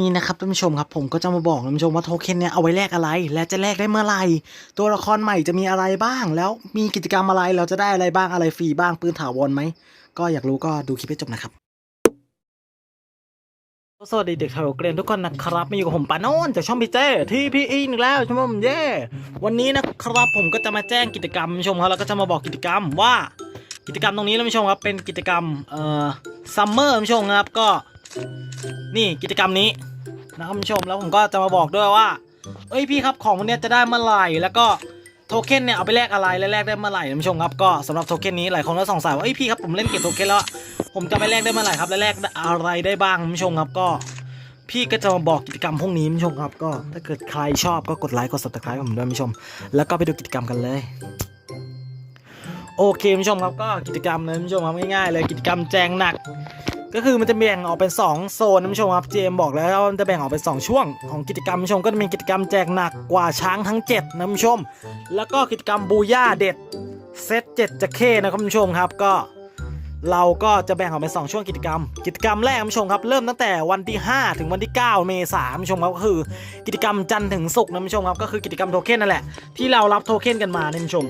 นี่นะครับท่านผู้ชมครับผมก็จะมาบอกท่านผู้ชมว่าโทเค็นเนี่ยเอาไว้แลกอะไร และจะแลกได้เมื่อไหร่ตัวละครใหม่จะมีอะไรบ้าง แล้วมีกิจกรรมอะไรเราจะได้อะไรบ้างอะไรฟรีบ้างปืนถาวรไหมก็อยากรู้ก็ดูคลิปให้จบนะครับสวัสดีเด็กชาวเกรนทุกคนนะครับมาอยู่กับผมปาโนนจากช่องพี่เจที่พี่อีกแล้วใช่ไหมผมเย่วันนี้นะครับผมก็จะมาแจ้งกิจกรรมท่านผู้ชมครับแล้วก็จะมาบอกกิจกรรมว่า กิจกรรมตรงนี้ท่านผู้ชมครับเป็นกิจกรรมเอ่อซัมเมอร์ท่านผู้ชมครับก็ นี่กิจกรรมนี้นะครับท่านผู้ชมแล้วผมก็จะมาบอกด้วยว่า เอ้ยพี่ครับของพวกเนี้ยจะได้เมื่อไหร่แล้วก็โทเค็นเนี่ยเอาไปแลกอะไรและแลกได้เมื่อไหร่ท่านผู้ชมครับก็สำหรับโทเค็นนี้หลายคนก็สงสัยว่าเอ้ยพี่ครับผมเล่นเก็บโทเค็นแล้วอะผมจะไปแลกได้เมื่อไหร่ครับและแลกอะไรได้บ้างท่านผู้ชมครับก็ พี่ก็จะมาบอกกิจกรรมพวกนี้ท่านผู้ชมครับ ก็ถ้าเกิดใครชอบก็กดไลค์กด subscribe ผมด้วยท่านผู้ชม แล้วก็ไปดูกิจกรรมกันเลยโอเคท่านผู้ชมครับก็กิจกรรมนะท่านผู้ชมครับง่ายๆเลยกิจกรรมแจงหนัก ก็คือมันจะแบ่งออกเป็น 2 โซนท่านผู้ชมครับเจมบอกแล้วว่ามันจะแบ่งออกเป็น 2 ช่วง ของกิจกรรมผู้ชมก็จะมีกิจกรรมแจกหนักกว่าช้างทั้ง 7นะท่านผู้ชม แล้วก็กิจกรรมบูย่าเด็ดเซต7จะเข้นะครับท่านผู้ชมครับก็เราก็จะแบ่งออกเป็น 2 ช่วงกิจกรรม กิจกรรมแรกท่านผู้ชมครับ เริ่มตั้งแต่วันที่ 5 ถึงวันที่ 9 เมษายนท่านผู้ชมครับก็คือ กิจกรรมจันทร์ถึงศุกร์นะท่านผู้ชมครับก็คือกิจกรรมโทเค็นนั่นแหละที่เรารับโทเค็นกันมานะท่านผู้ชม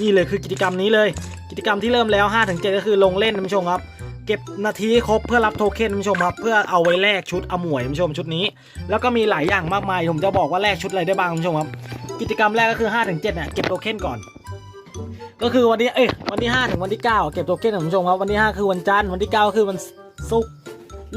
นี่เลยคือกิจกรรมนี้เลย กิจกรรมที่เริ่มแล้ว 5 ถึง 7 ก็คือลงเล่นท่านผู้ชมครับ เก็บนาทีครบเพื่อรับโทเค็นท่านผู้ชมครับเพื่อเอาไว้แลกชุดอมวยท่านผู้ชมชุดนี้ แล้วก็มีหลายอย่างมากมายผมจะบอกว่าแลกชุดอะไรได้บ้างท่านผู้ชมครับกิจกรรมแรกก็คือ5ถึง7เนี่ยเก็บโทเค็นก่อน ก็คือวันที่เอ้ยวันที่ 5 ถึงวันที่ 9 เก็บโทเค็นท่านผู้ชมครับวันที่ 5 คือวันจันทร์วันที่ 9 คือวันศุกร์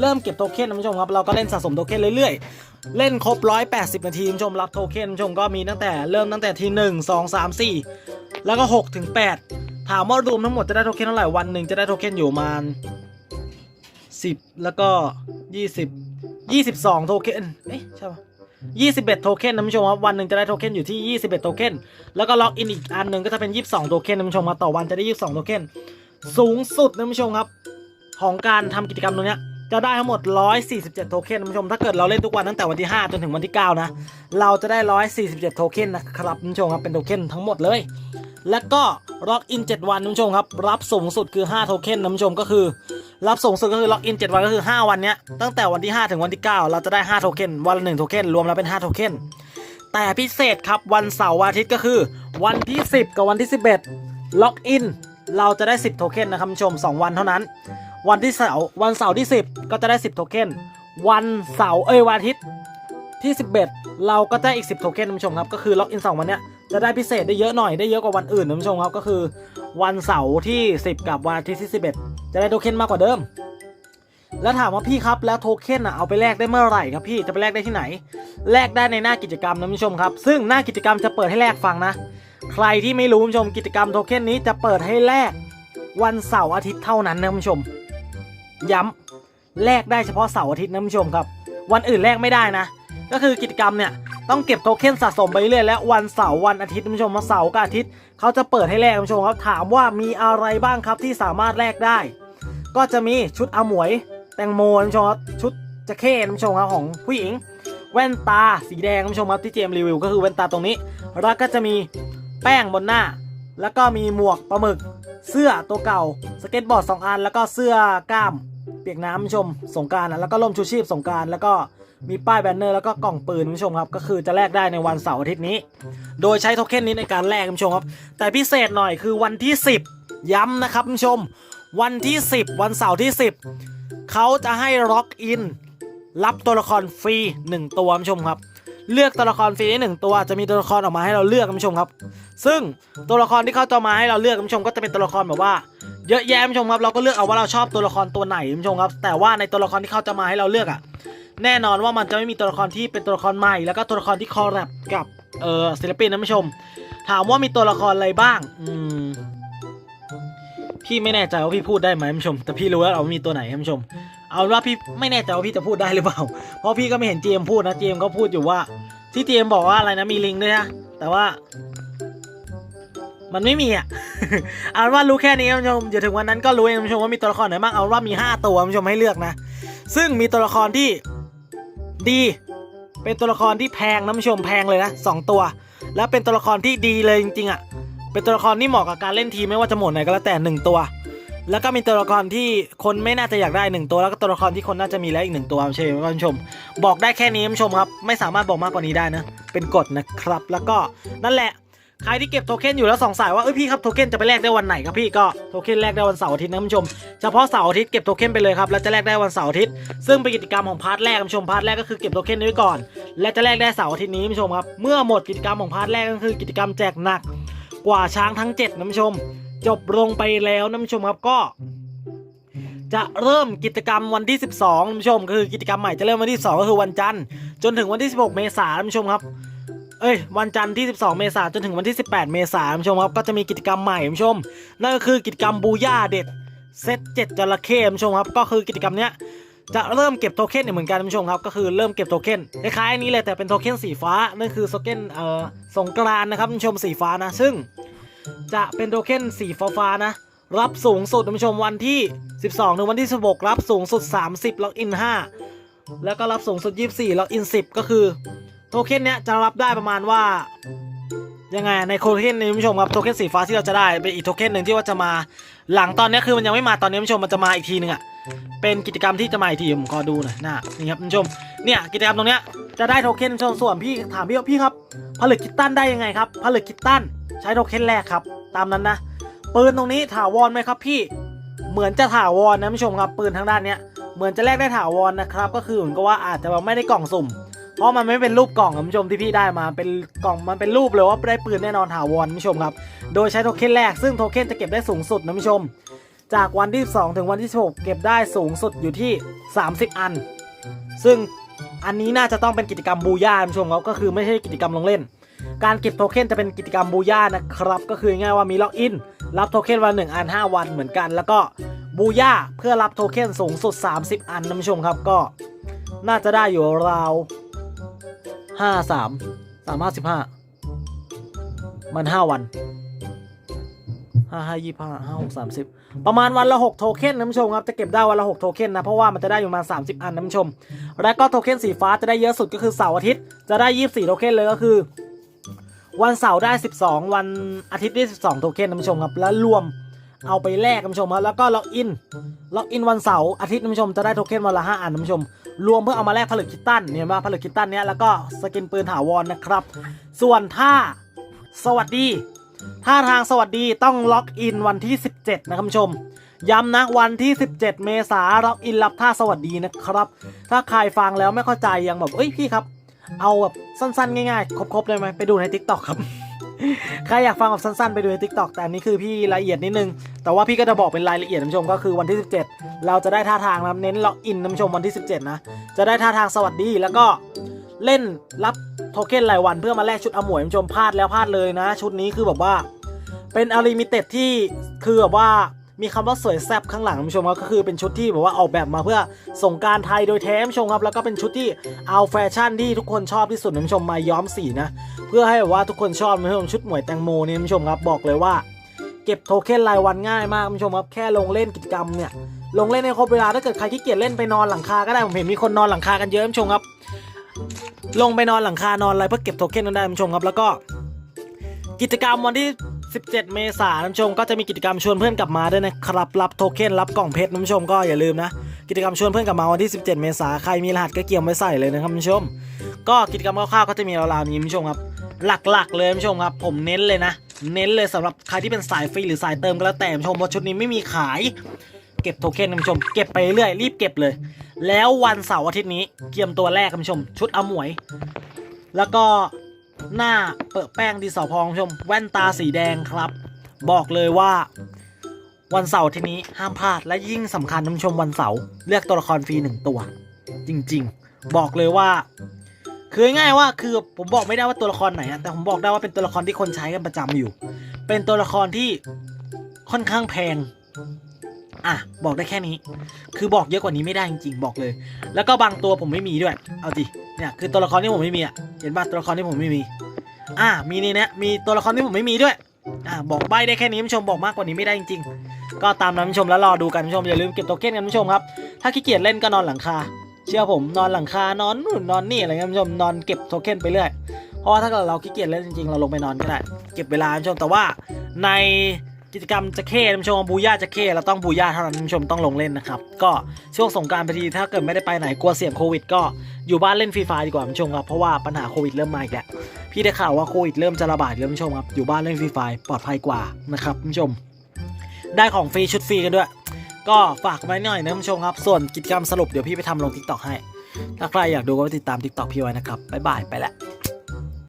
เริ่มเก็บโทเค็นท่านผู้ชมครับเราก็เล่นสะสมโทเค็นเรื่อยๆ เล่นครบ 180 นาทีท่านผู้ชมรับโทเค็นท่านผู้ชมก็มีตั้งแต่เริ่มตั้งแต่ที1 2 3 4 แล้วก็6ถึง8 ถามว่ารวมทั้งหมดจะได้โทเค็นเท่าไหร่วันหนึ่งจะได้โทเค็นอยู่ประมาณ10 แล้วก็ 20 22 โทเค็นเอ๊ะใช่ปะ21 โทเค็นนะผู้ชมครับวันหนึ่งจะได้โทเค็นอยู่ที่ 21 โทเค็นแล้วก็ล็อกอินอีกอันหนึ่งก็จะเป็น 22 โทเค็นนะผู้ชมครับต่อวันจะได้ 22 โทเค็นสูงสุดนะผู้ชมครับ ของการทำกิจกรรมตรงเนี้ย จะได้ทั้งหมด 147 โทเค็นท่านผู้ชม ถ้าเกิดเราเล่นทุกวันตั้งแต่วันที่ 5 จนถึงวันที่ 9 นะ เราจะได้ 147 โทเค็นนะครับท่านผู้ชมครับ เป็นโทเค็นทั้งหมดเลย แล้วก็ล็อกอิน 7 วันท่านผู้ชมครับ รับสูงสุดคือ 5 โทเค็นท่านผู้ชมก็คือ รับสูงสุดก็คือล็อกอิน 7 วันก็คือ 5 วันเนี้ย ตั้งแต่วันที่ 5 ถึงวันที่ 9 เราจะได้ 5 โทเค็น วันละ 1 โทเค็น รวมแล้วเป็น 5 โทเค็น แต่พิเศษครับ วันเสาร์วันอาทิตย์ก็คือ วันที่ 10 กับวันที่ 11 ล็อกอิน เราจะได้ 10 โทเค็นนะครับท่านผู้ชม 2 วันเท่านั้น วันที่เสาร์วันเสาร์ที่ 10 ก็จะได้ 10 โทเค็นวันเสาร์เอ้ยวันอาทิตย์ที่ 11 เราก็ได้อีก 10 โทเค็นท่านผู้ชมครับ ก็คือล็อกอิน2วันเนี้ยจะได้พิเศษได้เยอะหน่อยได้เยอะกว่าวันอื่นท่านผู้ชมครับ ก็คือวันเสาร์ที่ 10 กับวันอาทิตย์ที่ 11 จะได้โทเค็นมากกว่าเดิม แล้วถามว่าพี่ครับแล้วโทเค็นอะเอาไปแลกได้เมื่อไหร่ครับพี่จะไปแลกได้ที่ไหน แลกได้ในหน้ากิจกรรมนะคุณผู้ชมครับ ซึ่งหน้ากิจกรรมจะเปิดให้แลกฟังนะ ใครที่ไม่รู้คุณผู้ชมกิจกรรมโทเค็นนี้จะเปิดให้แลกวันเสาร์อาทิตย์เท่านั้นนะคุณผู้ชม ย้ำแลกได้เฉพาะเสาร์อาทิตย์นะผู้ชมครับ วันอื่นแลกไม่ได้นะ ก็คือกิจกรรมเนี่ยต้องเก็บโทเค็นสะสมไปเรื่อยและวันเสาร์วันอาทิตย์คุณผู้ชมวันเสาร์กับอาทิตย์เขาจะเปิดให้แลกคุณผู้ชมครับถามว่ามีอะไรบ้างครับที่สามารถแลกได้ ก็จะมีชุดอาหมวย แตงโมคุณผู้ชมครับชุดแจ็คเก็ตคุณผู้ชมครับของผู้หญิง แว่นตาสีแดงคุณผู้ชมครับที่เจมรีวิวก็คือแว่นตาตรงนี้ แล้วก็จะมีแป้งบนหน้า แล้วก็มีหมวกปลาหมึก เสื้อตัวเก่าสเก็ตบอร์ด2อันแล้วก็เสื้อกล้าม เปียกน้ำผู้ชมสงการนะแล้วก็ร่มชูชีพสงการแล้วก็มีป้ายแบนเนอร์แล้วก็กล่องปืนคุณผู้ชมครับก็คือจะแลกได้ในวันเสาร์อาทิตย์นี้ โดยใช้โทเค็นนี้ในการแลกคุณผู้ชมครับ แต่พิเศษหน่อยคือวันที่ 10 ย้ำนะครับคุณผู้ชม วันที่ 10 วันเสาร์ที่ 10เขาจะให้ล็อกอินรับตัวละครฟรี 1 ตัวคุณผู้ชมครับ เลือกตัวละครฟรีได้หนึ่งตัวจะมีตัวละครออกมาให้เราเลือกคุณผู้ชมครับ ซึ่งตัวละครที่เขาจะมาให้เราเลือกคุณผู้ชมก็จะเป็นตัวละครแบบว่า เยอะแยะคุณผู้ชมครับเราก็เลือกเอาว่าเราชอบตัวละครตัวไหนคุณผู้ชมครับ แต่ว่าในตัวละครที่เขาจะมาให้เราเลือกอะแน่นอนว่ามันจะไม่มีตัวละครที่เป็นตัวละครใหม่แล้วก็ตัวละครที่คอลแลบกับเออศิลปินนะคุณผู้ชม ถามว่ามีตัวละครอะไรบ้างอืมพี่ไม่แน่ใจว่าพี่พูดได้ไหมคุณผู้ชม แต่พี่รู้แล้วเรามีตัวไหนคุณผู้ชม เอาว่าพี่ไม่แน่ใจว่าพี่จะพูดได้หรือเปล่า เพราะพี่ก็ไม่เห็นเจมพูดนะเจมก็พูดอยู่ว่า ที่เจมบอกว่าอะไรนะมีลิงด้วยนะแต่ว่า มันไม่มีอะเอาว่ารู้แค่นี้คุณผู้ชมเดี๋ยวถึงวันนั้นก็รู้เองคุณผู้ชมว่ามีตัวละครไหนบ้างเอาว่ามีห้าตัวคุณผู้ชมให้เลือกนะ ซึ่งมีตัวละครที่ดี เป็นตัวละครที่แพงนะคุณผู้ชมแพงเลยนะสองตัว แล้วเป็นตัวละครที่ดีเลยจริงๆอะเป็นตัวละครที่เหมาะกับการเล่นทีมไม่ว่าจะหมดไหนก็แล้วแต่หนึ่งตัว แล้วก็มีตัวละครที่คนไม่น่าจะอยากได้หนึ่งตัวแล้วก็ตัวละครที่คนน่าจะมีแล้วอีกหนึ่งตัวใช่ไหมท่านผู้ชม บอกได้แค่นี้ท่านผู้ชมครับ ไม่สามารถบอกมากกว่านี้ได้นะเป็นกฎนะครับ แล้วก็นั่นแหละใครที่เก็บโทเค็นอยู่แล้วสงสัยว่าเอ้ยพี่ครับโทเค็นจะไปแลกได้วันไหนครับพี่ก็โทเค็นแลกได้วันเสาร์อาทิตย์นะท่านผู้ชมเฉพาะเสาร์อาทิตย์เก็บโทเค็นไปเลยครับแล้วจะแลกได้วันเสาร์อาทิตย์ซึ่งเป็นกิจกรรมของพาร์ทแรกท่านผู้ชมพาร์ทแรกก็คือเก็บโทเค็นไว้ก่อน และจะแลกได้เสาร์อาทิตย์นี้ท่านผู้ชมครับเมื่อหมดกิจกรรมของพาร์ทแรกก็คือกิจกรรมแจกหนักกว่าช้างทั้ง7นะท่านผู้ชม จบลงไปแล้วนะท่านผู้ชมครับก็จะเริ่มกิจกรรมวันที่ 12ท่านผู้ชมคือกิจกรรมใหม่จะเริ่มวันที่ 2 ก็คือวันจันทร์จนถึงวันที่ 16 เมษายนท่านผู้ชมครับ เอ้ยวันจันทร์ที่ 12 เมษายนจนถึงวันที่ 18 เมษายนท่านผู้ชมครับก็จะมีกิจกรรมใหม่ท่านผู้ชม นั่นก็คือกิจกรรมบูย่าเด็ดเซตเจ็ดจระเข้ท่านผู้ชมครับก็คือกิจกรรมเนี้ยจะเริ่มเก็บโทเค็นเนี่ยเหมือนกันท่านผู้ชมครับก็คือเริ่มเก็บโทเค็นคล้ายๆนี้เลยแต่เป็นโทเค็นสีฟ้านั่นคือโทเค็นเอ่อสงกรานนะครับท่านผู้ชมสีฟ้านะซึ่ง จะเป็นโทเค็นสีฟ้าๆนะ รับสูงสุดท่านผู้ชมวันที่ 12 ถึงวันที่ 16 รับสูงสุด 30 ล็อกอิน 5 แล้วก็รับสูงสุด 24 ล็อกอิน 10 ก็คือโทเค็นเนี้ยจะรับได้ประมาณว่ายังไงในโทเค็นนี้ท่านผู้ชมครับโทเค็นสีฟ้าที่เราจะได้เป็นอีกโทเค็นหนึ่งที่ว่าจะมาหลังตอนนี้คือมันยังไม่มาตอนนี้ท่านผู้ชมมันจะมาอีกทีหนึงอะเป็นกิจกรรมที่จะมาอีกทีผมขอดูหน่อยนะนี่ครับท่านผู้ชมเนี่ยกิจกรรมตรงเนี้ยจะได้โทเค็นท่านผู้ชมส่วนพี่ถามพี่ว่าพี่ครับผลึกคิตตันได้ยังไงครับผลึกคิตตันใช้โทเค็นแรกครับ ตามนั้นนะ ปืนตรงนี้ถาวรไหมครับพี่ เหมือนจะถาวรนะผู้ชมครับ ปืนทางด้านเนี้ยเหมือนจะแลกได้ถาวรนะครับ ก็คือเหมือนกับว่าอาจจะไม่ได้กล่องสุ่ม เพราะมันไม่เป็นรูปกล่องครับผู้ชมที่พี่ได้มาเป็นกล่องมันเป็นรูปเลยว่าได้ปืนแน่นอนถาวรผู้ชมครับ โดยใช้โทเค็นแรกซึ่งโทเค็นจะเก็บได้สูงสุดนะผู้ชม จากวันที่ 2 ถึงวันที่ 16 เก็บได้สูงสุดอยู่ที่ 30 อัน ซึ่งอันนี้น่าจะต้องเป็นกิจกรรมบูย่าผู้ชมครับก็คือไม่ใช่กิจกรรมลงเล่น การเก็บโทเค็นจะเป็นกิจกรรมบูย่านะครับ ก็คือง่ายว่ามีล็อกอิน รับโทเค็นวันหนึ่งอัน 5 วันเหมือนกัน แล้วก็บูย่าเพื่อรับโทเค็นสูงสุด 30 อันนะผู้ชมครับก็น่าจะได้อยู่ราวห้าสามสามห้าสิบห้ามันห้าวันห้าห้ายี่ห้าห้าหกสามสิบประมาณวันละหกโทเค็นนะผู้ชมครับจะเก็บได้วันละหกโทเค็นนะเพราะว่ามันจะได้อยู่มาสามสิบอันนะผู้ชม แล้วก็โทเค็นสีฟ้าจะได้เยอะสุดก็คือเสาร์อาทิตย์จะได้ยี่สิบสี่โทเค็นเลยก็คือ วันเสาร์ได้สิบสองวันอาทิตย์ได้สิบสองโทเค็นนผู้ชมครับ แล้วรวมเอาไปแลกนผู้ชมครับแล้วก็ล็อกอินล็อกอินวันเสาร์อาทิตย์นผู้ชมจะได้โทเค็นวันละห้าอันนผู้ชม รวมเพื่อเอามาแลกผลึกคิตตันเนี่ยมาผลึกคิตตันเนี้ยแล้วก็สกินปืนถาวรนะครับ ส่วนถ้าสวัสดีถ้าทางสวัสดีต้องล็อกอินวันที่ 17 นะครับผู้ชมย้ำนะวันที่ 17 เมษาล็อกอินรับท่าสวัสดีนะครับ ถ้าใครฟังแล้วไม่เข้าใจยังแบบเอ้ยพี่ครับ เอาแบบสั้นๆ ง่ายๆ ครบๆเลยไหมไปดูใน t ิ k t o k ครับ ใครอยากฟังแบบสั้นๆ ไปดูใน t ิ k t o k แต่อันนี้คือพี่ละเอียดนิดนึง แต่ว่าพี่ก็จะบอกเป็นรายละเอียดท่านผู้ชมก็คือวันที่ 17 เราจะได้ท่าทางนะเน้นล็อกอินท่านผู้ชมวันที่ 17 นะ จะได้ท่าทางสวัสดีแล้วก็เล่นรับโทเค็นรายวันเพื่อมาแลกชุดอมวยท่านผู้ชมพลาดแล้วพลาดเลยนะ ชุดนี้คือแบบว่าเป็นอาริมิเต็ดที่คือแบบว่า มีคำว่าสวยแซ่บข้างหลังท่านผู้ชมครับก็คือเป็นชุดที่แบบว่าออกแบบมาเพื่อส่งการไทยโดยแท้ท่านผู้ชมครับแล้วก็เป็นชุดที่เอาแฟชั่นที่ทุกคนชอบที่สุดท่านผู้ชมมาย้อมสีนะเพื่อให้แบบว่าทุกคนชอบท่านผู้ชมชุดหมวยแตงโมนี่ท่านผู้ชมครับบอกเลยว่า เก็บโทเค็นรายวันง่ายมากท่านผู้ชมครับแค่ลงเล่นกิจกรรมเนี่ยลงเล่นในครบเวลาถ้าเกิดใครขี้เกียจเล่นไปนอนหลังคาก็ได้ผมเห็นมีคนนอนหลังคากันเยอะท่านผู้ชมครับลงไปนอนหลังคานอนอะไรเพื่อเก็บโทเค็นนั้นได้ท่านผู้ชมครับแล้วก็กิจกรรมวันที่ 17 เมษายนนผู้ชมก็จะมีกิจกรรมชวนเพื่อนกลับมาด้วยนะครับรับโทเค็นรับกล่องเพชรนผู้ชมก็อย่าลืมนะ กิจกรรมชวนเพื่อนกลับมาวันที่ 17 เมษายนใครมีรหัสก็เกี่ยมไว้ใส่เลยนะครับนผู้ชม ก็กิจกรรมคร่าวๆก็จะมีราวๆนี้นผู้ชมครับ หลักๆ เลยนผู้ชมครับ ผมเน้นเลยนะ เน้นเลยสำหรับใครที่เป็นสายฟรีหรือสายเติมก็แล้วแต่นผู้ชมว่าชุดนี้ไม่มีขาย เก็บโทเค็นนผู้ชม เก็บไปเรื่อยรีบเก็บเลย แล้ววันเสาร์อาทิตย์นี้เกียมตัวแรกนผู้ชม ชุดอมวย แล้วก็ หน้าเปิดแป้งดีสอพองท่านผู้ชม แว่นตาสีแดงครับ บอกเลยว่า วันเสาร์ที่นี้ห้ามพลาดและยิ่งสำคัญท่านผู้ชมวันเสาร์เลือกตัวละครฟรีหนึ่งตัว จริงๆ บอกเลยว่า คือง่ายว่าคือผมบอกไม่ได้ว่าตัวละครไหนอะแต่ผมบอกได้ว่าเป็นตัวละครที่คนใช้กันประจำอยู่ เป็นตัวละครที่ค่อนข้างแพง อะบอกได้แค่นี้ คือบอกเยอะกว่านี้ไม่ได้จริงๆบอกเลย แล้วก็บางตัวผมไม่มีด้วย เอาดิเนี่ยคือตัวละครที่ผมไม่มีอะเห็นป่ะตัวละครที่ผมไม่มี อะมีในเนี้ยมีตัวละครที่ผมไม่มีด้วยอะบอกใบได้แค่นี้ผู้ชมบอกมากกว่านี้ไม่ได้จริงๆ ก็ตามนั้นผู้ชมแล้วรอดูกันผู้ชมอย่าลืมเก็บโทเค็นกันผู้ชมครับ ถ้าขี้เกียจเล่นก็นอนหลังคา เชื่อผมนอนหลังคานอนนู่นนอนนี่อะไรเงี้ยผู้ชมนอนเก็บโทเค็นไปเรื่อย เพราะว่าถ้าเกิดเราขี้เกียจเล่นจริงๆเราลงไปนอนก็ได้ เก็บเวลาผู้ชมแต่ว่าใน กิจกรรมจะเข้ท่านผู้ชมบูย่าจะเข้เราต้องบูย่าเท่านั้นท่านผู้ชมต้องลงเล่นนะครับ ก็ช่วงสงการพอดีถ้าเกิดไม่ได้ไปไหนกลัวเสี่ยงโควิด ก็อยู่บ้านเล่นฟรีไฟดีกว่าท่านผู้ชมครับเพราะว่าปัญหาโควิดเริ่มมาอีกแล้วพี่ได้ข่าวว่าโควิดเริ่มจะระบาดแล้วท่านผู้ชมครับอยู่บ้านเล่นฟรีไฟปลอดภัยกว่านะครับท่านผู้ชม ได้ของฟรีชุดฟรีกันด้วย ก็ฝากไว้หน่อยนะท่านผู้ชมครับส่วนกิจกรรมสรุปเดี๋ยวพี่ไปทำลงทิกตอกให้ ถ้าใครอยากดูก็ไปติดตามทิกตอกพี่ไว้นะครับบ๊ายบายไปละ